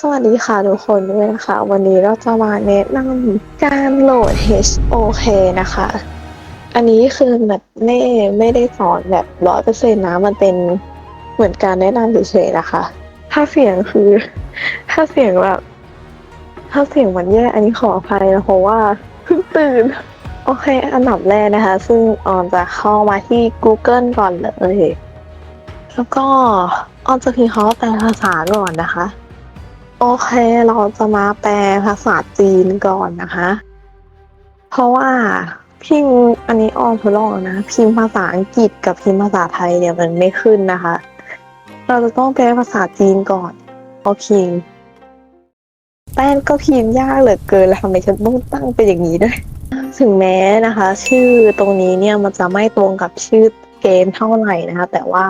สวัสดีค่ะทุกคนด้วยนะคะ วันนี้เราจะมาแนะนำการโหลด HOK นะคะ อันนี้คือแบบไม่ไม่ได้สอนแบบร้อยเปอร์เซ็นต์นะมันเป็นเหมือนการแนะนำเฉยๆนะคะ ถ้าเสียงคือ ถ้าเสียงแบบ ถ้าเสียงมันแย่อันนี้ขออภัยนะเพราะว่าเพิ่งตื่น โอเค อันดับแรกนะคะ ซึ่งออนจะเข้ามาที่ Google ก่อนเลย แล้วก็ออนจะพิมพ์คำว่าแปลภาษาก่อนนะคะ โอเคเราจะมาแปลภาษาจีนก่อนนะคะ เพราะว่าพิมพ์อันนี้ออนทดลองนะ พิมพ์ภาษาอังกฤษกับพิมพ์ภาษาไทยเนี่ยมันไม่ขึ้นนะคะ เราจะต้องแปลภาษาจีนก่อน โอเค แป้นก็พิมพ์ยากเหลือเกินแล้วทำไมฉันต้องตั้งเป็นอย่างนี้ด้วย ถึงแม้นะคะ ชื่อตรงนี้เนี่ยมันจะไม่ตรงกับชื่อเกมเท่าไหร่นะคะ แต่ว่า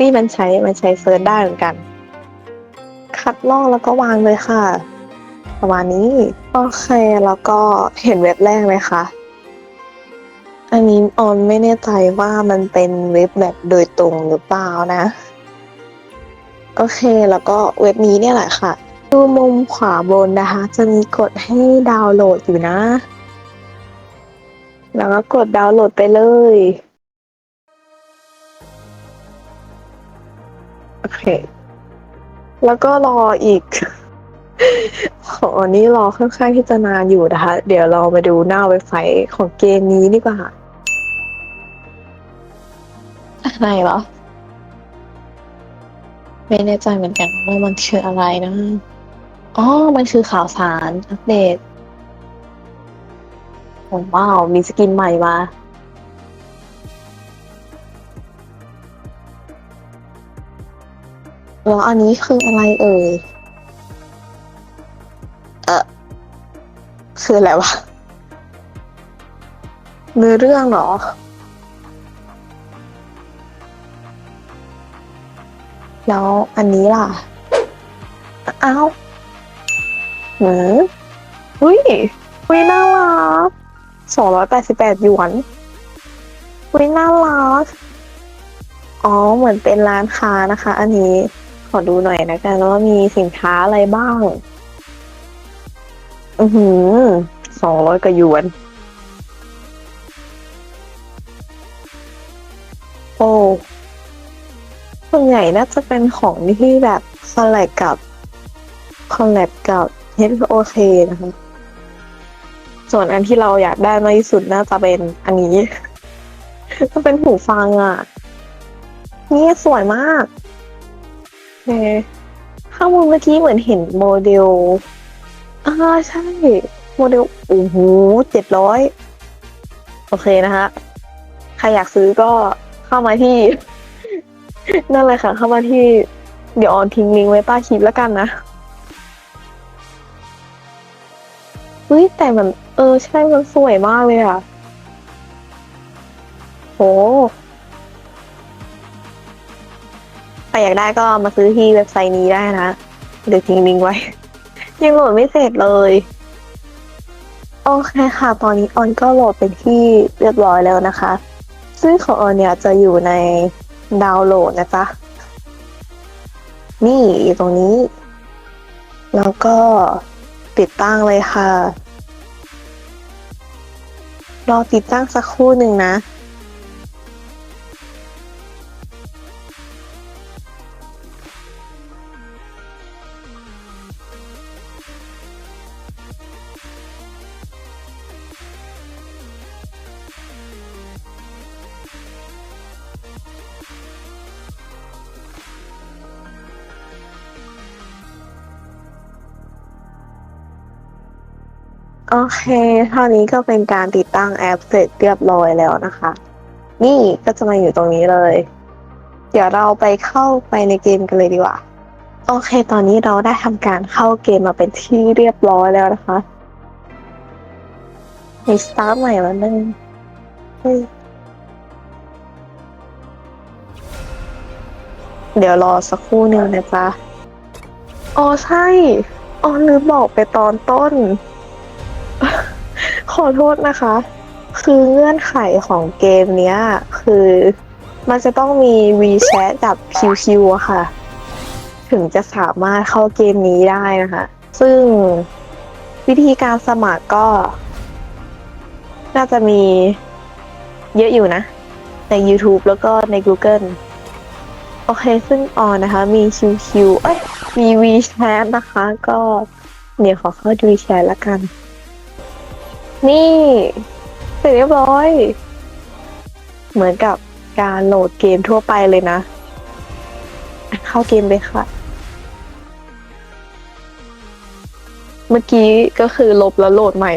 นี่มันใช้มันใช้เซิร์ชได้เหมือนกัน ลอกแล้วก็วางเลยค่ะ ประมาณนี้ โอเค แล้วก็เห็นเว็บแรกไหมคะ อันนี้ออนไม่แน่ใจว่ามันเป็นเว็บแบบโดยตรงหรือเปล่านะ โอเค แล้วก็เว็บนี้เนี่ยแหละค่ะ ดูมุมขวาบนนะคะ จะมีกดให้ดาวน์โหลดอยู่นะ แล้วก็กดดาวน์โหลดไปเลยโอเค แล้วก็รออีกของอันนี้รอค่อนข้างที่จะนานอยู่นะคะ เดี๋ยวเรามาดูหน้าเว็บไซต์ของเกมนี้ดีกว่าอะไรเหรอ ไม่แน่ใจเหมือนกันว่ามันคืออะไรนะอ๋อ มันคือข่าวสารอัปเดตโอ้ว้าว มีสกินใหม่มา แล้วอันนี้คืออะไรเอ่ย เออคืออะไรวะเนื้อเรื่องเหรอ แล้วอันนี้ล่ะ อ้าวหืมอุ้ยอุ้ยน่ารักสองร้อยแปดสิบแปดหยวนอุ้ยน่ารักอ๋อ เหมือนเป็นร้านค้านะคะ อันนี้ ขอดูหน่อยนะกันว่ามีสินค้าอะไรบ้าง อือหือสองร้อยกว่าหยวน โอ้ส่วนใหญ่น่าจะเป็นของที่แบบคอลแลบกับคอลแลบกับ HOK นะคะ ส่วนอันที่เราอยากได้มากที่สุดน่าจะเป็นอันนี้ ก็เป็นหูฟังอะ นี่สวยมาก อเคข้างบนเมื่อกี้เหมือนเห็นโมเดลอ่าใช่ โมเดลโอ้โหเจ็ดร้อยโอเคนะคะใครอยากซื้อก็เข้ามาที่ นั่นเลยค่ะ เข้ามาที่ เดี๋ยวออนทิ้งลิงก์ไว้ใต้คลิปแล้วกันนะเฮ้ยแต่มัน เออ ใช่มันสวยมากเลยอะโห อยากได้ก็มาซื้อที่เว็บไซต์นี้ได้นะ เดี๋ยวทิ้งลิงก์ไว้ ยังโหลดไม่เสร็จเลย โอเคค่ะ ตอนนี้ออนก็โหลดเป็นที่เรียบร้อยแล้วนะคะ ซึ่งของออนเนี่ยจะอยู่ในดาวน์โหลดนะจ๊ะ นี่อยู่ตรงนี้ แล้วก็ติดตั้งเลยค่ะ รอติดตั้งสักครู่หนึ่งนะ โอเคเท่านี้ก็เป็นการติดตั้งแอปเสร็จเรียบร้อยแล้วนะคะ นี่ก็จะมาอยู่ตรงนี้เลย เดี๋ยวเราไปเข้าไปในเกมกันเลยดีกว่า โอเค ตอนนี้เราได้ทำการเข้าเกมมาเป็นที่เรียบร้อยแล้วนะคะมีสตาร์ทใหม่แล้วนึงเฮ้ยเดี๋ยวรอสักครู่หนึ่งนะจ๊ะ อ๋อใช่ อ๋อลืมบอกไปตอนต้น ขอโทษนะคะ คือเงื่อนไขของเกมเนี้ย คือมันจะต้องมี WeChat กับ QQ อะค่ะ ถึงจะสามารถเข้าเกมนี้ได้นะคะ ซึ่งวิธีการสมัครก็ น่าจะมีเยอะอยู่นะ ใน YouTube แล้วก็ใน Google โอเค ซึ่งออนนะคะ มี QQ เอ้ยมี WeChat นะคะ ก็ เดี๋ยวขอเข้า WeChat ละกัน นี่ เสร็จเรียบร้อย เหมือนกับการโหลดเกมทั่วไปเลยนะ เข้าเกมเลยค่ะ เมื่อกี้ก็คือลบแล้วโหลดใหม่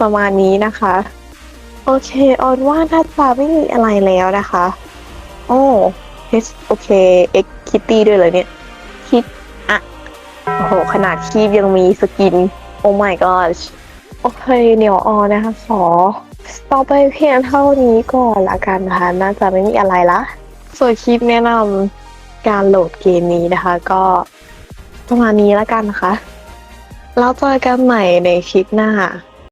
ประมาณนี้นะคะ โอเค ออนว่าน่าจะไม่มีอะไรแล้วนะคะ โอ้ H โอเค X Kitty ด้วยเลยเนี่ย คิด อะ โอ้โห ขนาดคีบยังมีสกิน โอ้ my god โอเคเดี๋ยวออนะคะขอต่อไปเพียงเท่านี้ก่อนละกันนะคะ น่าจะไม่มีอะไรละ ส่วนคลิปแนะนำการโหลดเกมนี้นะคะ ก็ประมาณนี้ละกันนะคะ แล้วเจอกันใหม่ในคลิปหน้า